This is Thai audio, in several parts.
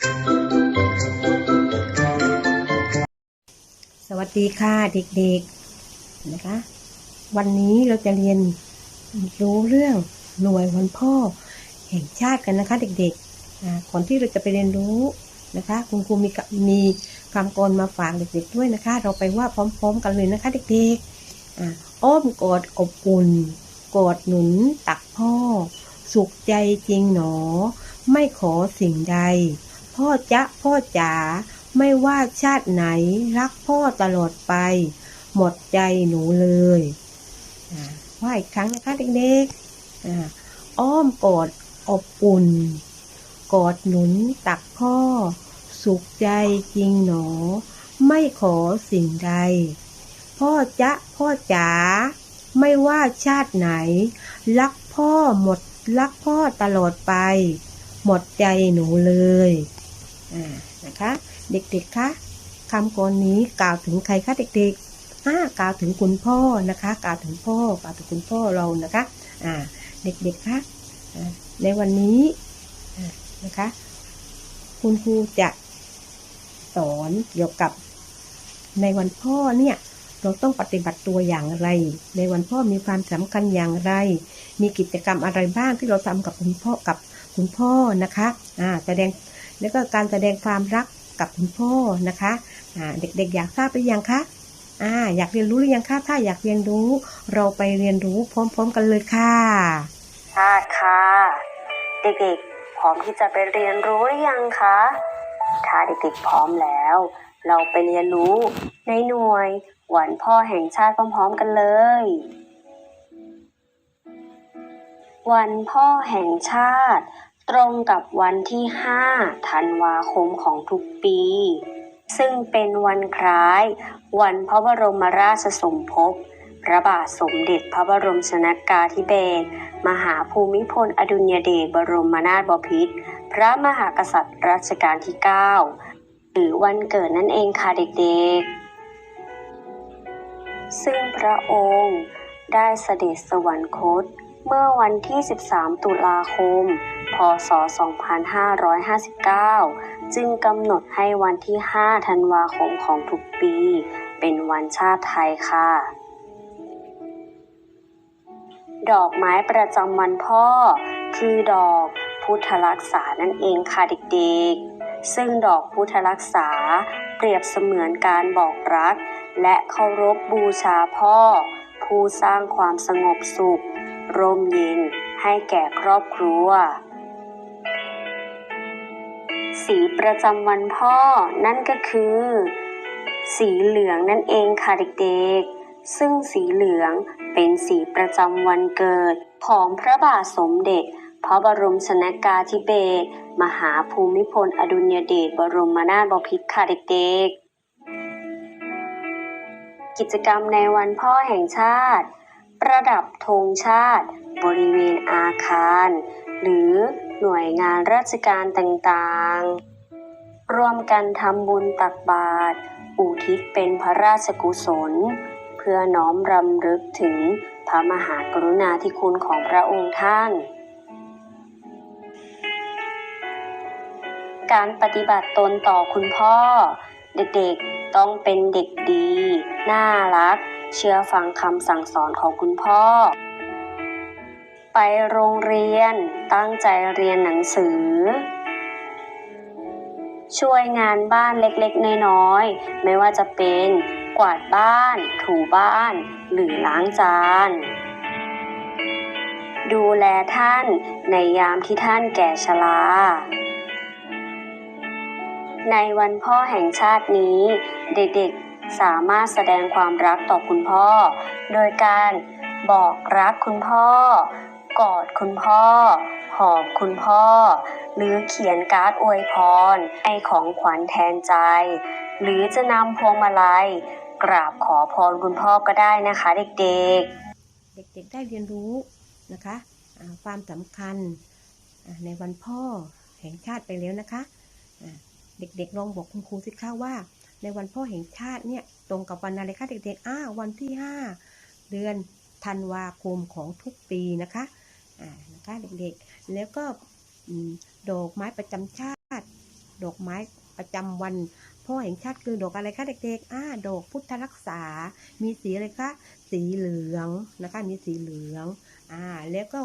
สวัสดีค่ะเด็กๆนะคะ วันนี้เราจะเรียนรู้เรื่องหน่วยวันพ่อแห่งชาติกันนะคะ เด็กๆก่อนที่เราจะไปเรียนรู้นะคะ คุณครูมีมีคำกรมาฝากเด็กๆด้วยนะคะ เราไปว่าพร้อม ๆ กันเลยนะคะเด็กๆอ้อมกอดอบอุ่นกอดหนุนตักพ่อ สุขใจจริงหนอ ไม่ขอสิ่งใด พ่อจ๊ะพ่อจ๋าไม่ว่าชาติไหนรักพ่อตลอดไป หมดใจหนูเลยว่าอีกครั้งนะคะเด็กๆอ,อ้อมกอดอบอุ่น กอดหนุนตักพ่อ สุขใจจริงหนอ ไม่ขอสิ่งใด พ่อจ๊ะพ่อจ๋าไม่ว่าชาติไหน รักพ่อหมดรักพ่อตลอดไป หมดใจหนูเลย นะคะเด็กๆคะคำกรนี้กล่าวถึงใครคะเด็กๆอ่ากล่าวถึงคุณพ่อนะคะกล่าวถึงพ่อกล่าวถึงคุณพ่อเรานะคะอ่าเด็กๆคะในวันนี้นะคะ คุณครูจะสอนเกี่ยวกับในวันพ่อเนี่ยเราต้องปฏิบัติตัวอย่างไร ในวันพ่อมีความสำคัญอย่างไร มีกิจกรรมอะไรบ้างที่เราทำกับคุณพ่อกับคุณพ่อนะคะอ่าแสดง แล้วก็การแสดงความรักกับคุณพ่อนะคะเด็กๆอยากทราบหรือยังคะอ่าอยากเรียนรู้หรือยังคะถ้าอยากเรียนรู้ เราไปเรียนรู้พร้อม ๆ กันเลยค่ะชาติค่ะ เด็กๆพร้อมที่จะไปเรียนรู้หรือยังคะถ้าเด็กๆพร้อมแล้ว เราไปเรียนรู้ในหน่วยวันพ่อแห่งชาติพร้อมๆกันเลย วันพ่อแห่งชาติ ตรงกับวันที่ 5 ธันวาคมของทุกปี ซึ่งเป็นวันคล้าย วันพระบรมราชสมภพ พระบาทสมเด็จพระบรมชนากาธิเบศร มหาภูมิพลอดุลยเดชบรมนาถบพิตร พระมหากษัตริย์รัชกาลที่ 9 หรือวันเกิดนั่นเองค่ะเด็กๆ ซึ่งพระองค์ได้เสด็จสวรรคต เมื่อวันที่ 13 ตุลาคม พศ 2559 จึงกำหนดให้วันที่ 5 ธันวาคมของทุกปี เป็นวันชาติไทยค่ะ ดอกไม้ประจำวันพ่อ คือดอกพุทธรักษานั่นเองค่ะเด็กๆ ซึ่งดอกพุทธรักษาเปรียบเสมือนการบอกรัก และเคารพบูชาพ่อ ผู้สร้างความสงบสุข ร่มเย็นให้แก่ครอบครัว สีประจำวันพ่อนั่นก็คือ สีเหลืองนั่นเองค่ะเด็กๆ ซึ่งสีเหลืองเป็นสีประจำวันเกิดของพระบาทสมเด็จ พระบรมชนากาธิเบศรมหาภูมิพลอดุลยเดชบรมนาถบพิตรค่ะเด็กๆ กิจกรรมในวันพ่อแห่งชาติ ประดับธงชาติ บริเวณอาคาร หรือหน่วยงานราชการต่างๆ ร่วมกันทำบุญตักบาตรอุทิศเป็นพระราชกุศล เพื่อน้อมรำลึกถึงพระมหากรุณาธิคุณของพระองค์ท่าน การปฏิบัติตนต่อคุณพ่อ เด็กๆต้องเป็นเด็กดี น่ารัก เชื่อฟังคำสั่งสอนของคุณพ่อ ไปโรงเรียนตั้งใจเรียนหนังสือ ช่วยงานบ้านเล็กๆ น้อยๆ ไม่ว่าจะเป็นกวาดบ้าน ถูบ้าน หรือล้างจาน ดูแลท่านในยามที่ท่านแก่ชราในวันพ่อแห่งชาตินี้ เด็กๆ สามารถแสดงความรักต่อคุณพ่อ โดยการบอกรักคุณพ่อ กอดคุณพ่อ หอมคุณพ่อ หรือเขียนการ์ดอวยพรให้ของขวัญแทนใจ หรือจะนำพวงมาลัย กราบขอพรคุณพ่อก็ได้นะคะเด็กๆ เด็กๆได้เรียนรู้นะคะความสำคัญในวันพ่อแห่งชาติไปแล้วนะคะ เด็กๆลองบอกคุณครูสิคะว่า ในวันพ่อแห่งชาติเนี่ยตรงกับวันอะไรคะเด็กๆอ้าวันที่ 5 เดือนธันวาคมของทุกปีนะคะอ่านะคะเด็กๆ แล้วก็ดอกไม้ประจำชาติ ดอกไม้ประจำวันพ่อแห่งชาติคือดอกอะไรคะเด็กๆอ่าดอกพุทธรักษา มีสีอะไรคะ สีเหลืองนะคะ มีสีเหลืองอ่าแล้วก็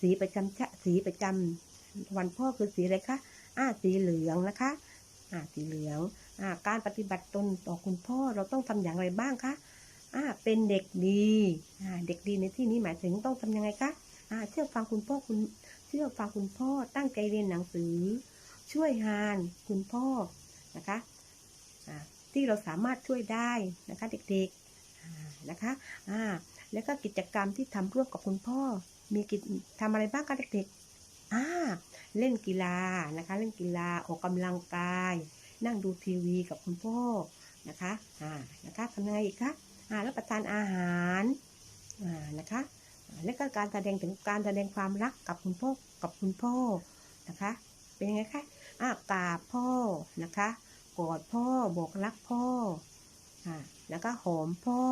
สีประจำชาสีประจำวันพ่อคือสีอะไรคะอ่าสีเหลืองนะคะอ่าสีเหลือง การปฏิบัติตนต่อคุณพ่อเราต้องทำอย่างไรบ้างคะเป็นเด็กดีเด็กดีในที่นี้หมายถึงต้องทำยังไงคะเชื่อฟังคุณพ่อคุณเชื่อฟังคุณพ่อตั้งใจเรียนหนังสือ ช่วยงานคุณพ่อนะคะที่เราสามารถช่วยได้นะคะเด็กๆนะคะแล้วก็กิจกรรมที่ทำร่วมกับคุณพ่อ มีกิจทำอะไรบ้างคะเด็กๆเล่นกีฬานะคะ เล่นกีฬาออกกำลังกาย นั่งดูทีวีกับคุณพ่อนะคะอ่านะคะทำยังไงอีกคะอ่ารับประทานอาหารอ่านะคะแล้วก็การแสดงถึงการแสดงความรักกับคุณพ่อกับคุณพ่อนะคะ เป็นยังไงคะอ่ากราบพ่อนะคะกอดพ่อบอกรักพ่ออ่าแล้วก็หอมพ่อ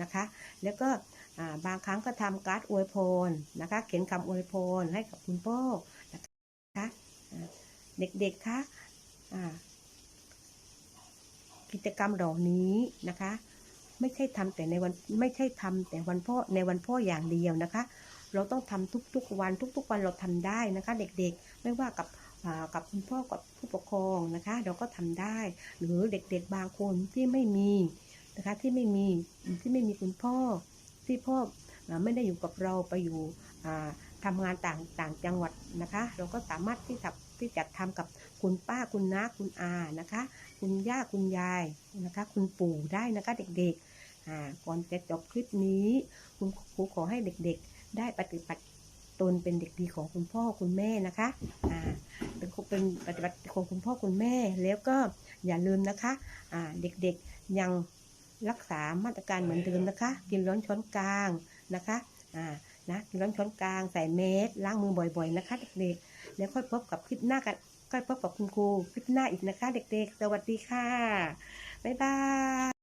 นะคะ แล้วก็อ่าบางครั้งก็ทำการ์ดอวยพรนะคะ เขียนคำอวยพรให้กับคุณพ่อนะคะเด็กๆคะอ่า กิจกรรมเหล่านี้นะคะ ไม่ใช่ทำแต่ในวันไม่ใช่ทำแต่วันพ่อในวันพ่ออย่างเดียวนะคะ เราต้องทำทุกๆวันทุก ๆ วันเราทำได้นะคะ เด็กๆไม่ว่ากับกับคุณพ่อกับผู้ปกครองนะคะ เราก็ทำได้ หรือเด็กๆบางคนที่ไม่มีนะคะที่ไม่มีที่ไม่มีคุณพ่อที่พ่อไม่ได้อยู่กับเราไปอยู่ อ่าทำงานต่างต่างจังหวัดนะคะ เราก็สามารถที่จะที่จะทำกับคุณป้าคุณน้าคุณอานะคะ คุณย่าคุณยายนะคะ คุณปู่ได้นะคะเด็กๆก่อนจะจบคลิปนี้ คุณครูขอให้เด็กๆ ได้ปฏิบัติตนเป็นเด็กดีของคุณพ่อคุณแม่นะคะอ่าเป็นคนเป็นปฏิบัติของคุณพ่อคุณแม่ แล้วก็อย่าลืมนะคะอ่าเด็กๆยังรักษามาตรการเหมือนเดิมนะคะ กินร้อนช้อนกลางนะคะอ่า นะกินร้ำช้อนกลางใส่เมสล้างมือบ่อยๆนะคะเด็กๆแล้วค่อยพบกับคลิปหน้ากันค่อยพบกับคุณครูคลิปหน้าอีกนะคะ เด็กๆ สวัสดีค่ะ บ๊ายบาย